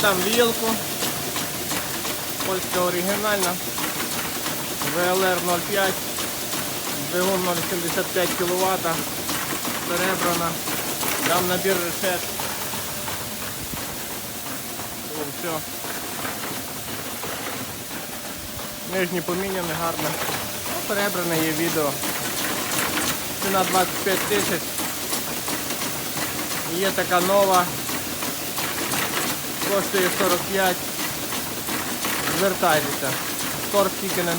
там вілку. Польська оригінальна. ВЛР 05. Двигун 0,75 кВт. Перебрана. Там набір решет. О, все. Нижні поміняні гарно. Ну, перебране є відео. Ціна 25 тисяч. Є така нова. Коштує 45. Звертайтеся. Торт тільки на